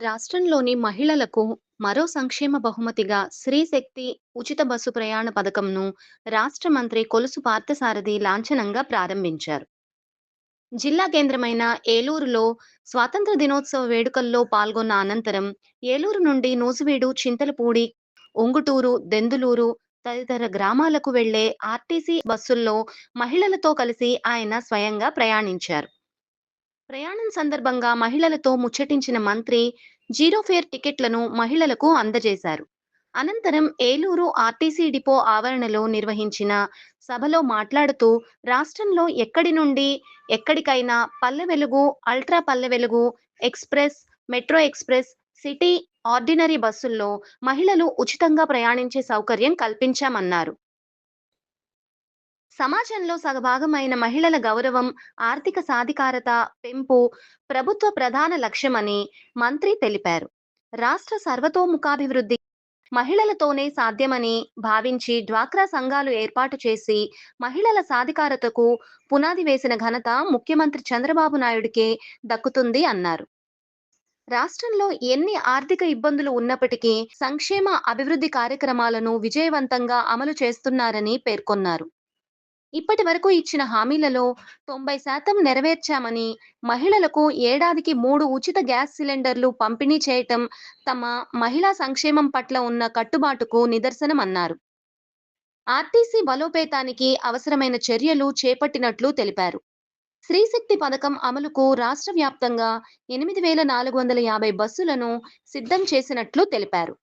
రాష్ట్రంలోని మహిళలకు మరో సంక్షేమ బహుమతిగా స్త్రీ శక్తి ఉచిత బస్సు ప్రయాణ పథకంను రాష్ట్ర మంత్రి కొలుసు పార్థసారథి లాంఛనంగా ప్రారంభించారు. జిల్లా కేంద్రమైన ఏలూరులో స్వాతంత్ర దినోత్సవ వేడుకల్లో పాల్గొన్న అనంతరం ఏలూరు నుండి నూజివీడు చింతలపూడి ఒంగుటూరు దెందులూరు తదితర గ్రామాలకు వెళ్ళే ఆర్టీసీ బస్సుల్లో మహిళలతో కలిసి ఆయన స్వయంగా ప్రయాణించారు. ప్రయాణం సందర్భంగా మహిళలతో ముచ్చటించిన మంత్రి జీరో ఫేర్ టికెట్లను మహిళలకు అందజేశారు. అనంతరం ఏలూరు ఆర్టీసీ డిపో ఆవరణలో నిర్వహించిన సభలో మాట్లాడుతూ రాష్ట్రంలో ఎక్కడి నుండి ఎక్కడికైనా పల్లె Velugu ultra Palle Velugu express metro express city ordinary బస్సుల్లో మహిళలు ఉచితంగా ప్రయాణించే సౌకర్యం కల్పించామన్నారు. సమాజంలో సగభాగమైన మహిళల గౌరవం ఆర్థిక సాధికారత పెంపు ప్రభుత్వ ప్రధాన లక్ష్యమని మంత్రి తెలిపారు. రాష్ట్ర సర్వతోముఖాభివృద్ధి మహిళలతోనే సాధ్యమని భావించి డ్వాక్రా సంఘాలు ఏర్పాటు చేసి మహిళల సాధికారతకు పునాది వేసిన ఘనత ముఖ్యమంత్రి చంద్రబాబు నాయుడికే దక్కుతుంది అన్నారు. రాష్ట్రంలో ఎన్ని ఆర్థిక ఇబ్బందులు ఉన్నప్పటికీ సంక్షేమ అభివృద్ధి కార్యక్రమాలను విజయవంతంగా అమలు చేస్తున్నారని పేర్కొన్నారు. ఇప్పటి వరకు ఇచ్చిన హామీలలో తొంభై శాతం నెరవేర్చామని మహిళలకు ఏడాదికి మూడు ఉచిత గ్యాస్ సిలిండర్లు పంపిణీ చేయటం తమ మహిళా సంక్షేమం పట్ల ఉన్న కట్టుబాటుకు నిదర్శనమన్నారు. ఆర్టీసీ బలోపేతానికి అవసరమైన చర్యలు చేపట్టినట్లు తెలిపారు. స్త్రీశక్తి పథకం అమలుకు రాష్ట్ర వ్యాప్తంగా ఎనిమిది వేల నాలుగు వందల యాభై బస్సులను సిద్ధం చేసినట్లు తెలిపారు.